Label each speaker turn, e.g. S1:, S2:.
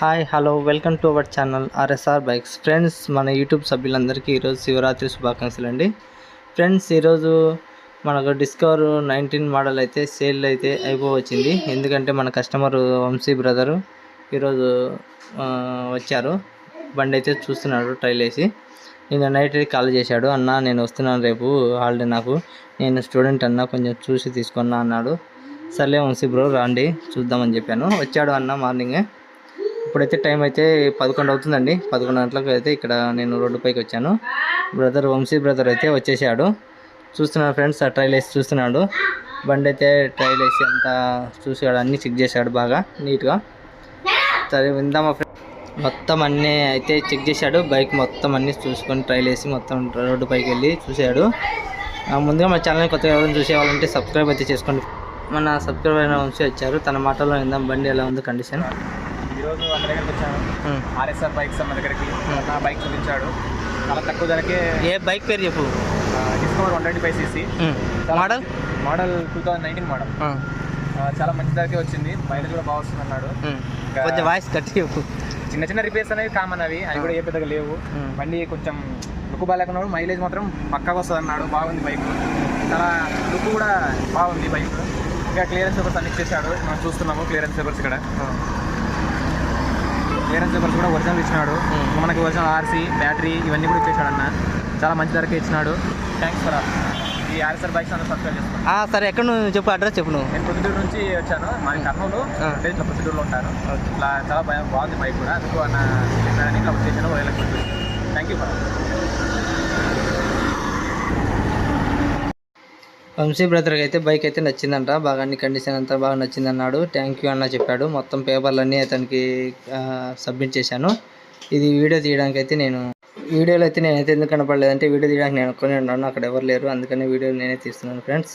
S1: Hi hello welcome to our channel RSR bikes friends మన YouTube సభ్యులందరికీ ఈరోజు శివరాత్రి శుభాకాంక్షలు అండి. ఫ్రెండ్స్ ఈరోజు మనకు డిస్కవర్ నైన్టీన్ మోడల్ అయితే సేల్ అయితే అయిపోవచ్చింది. ఎందుకంటే మన కస్టమర్ వంశీ బ్రదరు ఈరోజు వచ్చారు. బండి అయితే చూస్తున్నాడు ట్రైల్ వేసి నిన్న నైట్ కాల్ చేశాడు. అన్న నేను వస్తున్నాను రేపు హాలిడే నాకు. నేను స్టూడెంట్ అన్న కొంచెం చూసి తీసుకున్నా అన్నాడు. సర్లే వంశీ బ్రో రాండి చూద్దామని చెప్పాను. వచ్చాడు అన్న మార్నింగే ఇప్పుడైతే టైం అయితే పదకొండు అవుతుందండి. పదకొండు గంటలకు అయితే ఇక్కడ నేను రోడ్డు పైకి వచ్చాను. బ్రదర్ వంశీ బ్రదర్ అయితే వచ్చేసాడు. చూస్తున్నాడు ఫ్రెండ్స్ ఆ ట్రైల్ వేసి చూస్తున్నాడు. బండి అయితే ట్రైల్ వేసి అంతా చూసాడు అన్నీ చెక్ చేశాడు బాగా నీట్గా. సరే విందామా ఫ్రెండ్? మొత్తం అన్నీ అయితే చెక్ చేశాడు. బైక్ మొత్తం అన్నీ చూసుకొని ట్రైల్ వేసి మొత్తం రోడ్డు పైకి వెళ్ళి చూశాడు. ఆ, ముందుగా మా ఛానల్ కొత్తగా ఎవరైనా చూసేవాళ్ళంటే సబ్స్క్రైబ్ అయితే చేసుకోండి. మన సబ్స్క్రైబ్ అయిన వంశీ వచ్చారు. తన మాటల్లో విందాం బండి ఎలా ఉంది కండిషన్?
S2: ఈరోజు మన దగ్గరికి వచ్చాను. ఆర్ఎస్ఆర్ బైక్స్ మన దగ్గరికి నా బైక్ చూపించాడు. చాలా తక్కువ ధరకే
S1: ఏ బైక్ పేరు చెప్పు?
S2: Discover one twenty five CC.
S1: Model?
S2: Model two thousand nineteen model. చాలా మంచి ధరకే వచ్చింది. మైలేజ్ కూడా బాగా వస్తుంది అన్నాడు.
S1: కొంచెం వాయిస్ కట్టి చెప్పు.
S2: చిన్న చిన్న రిపేర్స్ అనేవి కామన్ అవి. అవి కూడా ఏ పెద్దగా లేవు. బండి కొంచెం లుక్ బాగాలేకున్నాడు మైలేజ్ మాత్రం పక్కాగా వస్తుంది అన్నాడు. బాగుంది బైక్ చాలా లుక్ కూడా బాగుంది బైక్ ఇంకా క్లియరెన్స్ పేపర్స్ అన్ని ఇచ్చేసాడు. మనం చూస్తున్నాము క్లియరెన్స్ పేపర్స్ ఇక్కడ. క్లియరెన్స్ పేపర్స్ కూడా ఒరిజినల్ ఇచ్చినాడు.
S1: Hmm.
S2: మనకి ఒరిజినల్ ఆర్సీ బ్యాటరీ ఇవన్నీ కూడా ఇచ్చేసాడు అన్న చాలా మంచి ధరకే ఇచ్చినాడు. థ్యాంక్స్ ఫర్ ఈ ఆర్ఎస్ఆర్ బైక్స్ అందరూ సబ్స్క్రైబ్ చేసుకోండి.
S1: ఆ, సరే ఎక్కడ నువ్వు చెప్పు అడ్రస్ చెప్పు నువ్వు.
S2: నేను ప్రొద్దుటూరు నుంచి వచ్చాను. మా కర్నూలు. ఇట్లా ప్రొద్దుటూరులో ఉంటాను. ఇట్లా చాలా భయం బాగుంది బైక్ కూడా. అందుకు అన్న ఇట్లా వచ్చేసాను. థ్యాంక్ యూ ఫర్
S1: వంశీ బ్రదర్కి అయితే బైక్ అయితే నచ్చిందంట. బాగా అన్ని కండిషన్ అంతా బాగా నచ్చింది అన్నాడు థ్యాంక్ యూ అన్న చెప్పాడు. మొత్తం పేపర్లన్నీ అతనికి సబ్మిట్ చేశాను. ఇది వీడియో తీయడానికి అయితే నేను వీడియోలో అయితే నేనైతే ఎందుకు కనపడలేదంటే వీడియో తీయడానికి నేను ఒక్కనే ఉన్నాను. అక్కడ ఎవరు లేరు. అందుకని వీడియో నేనే తీస్తున్నాను ఫ్రెండ్స్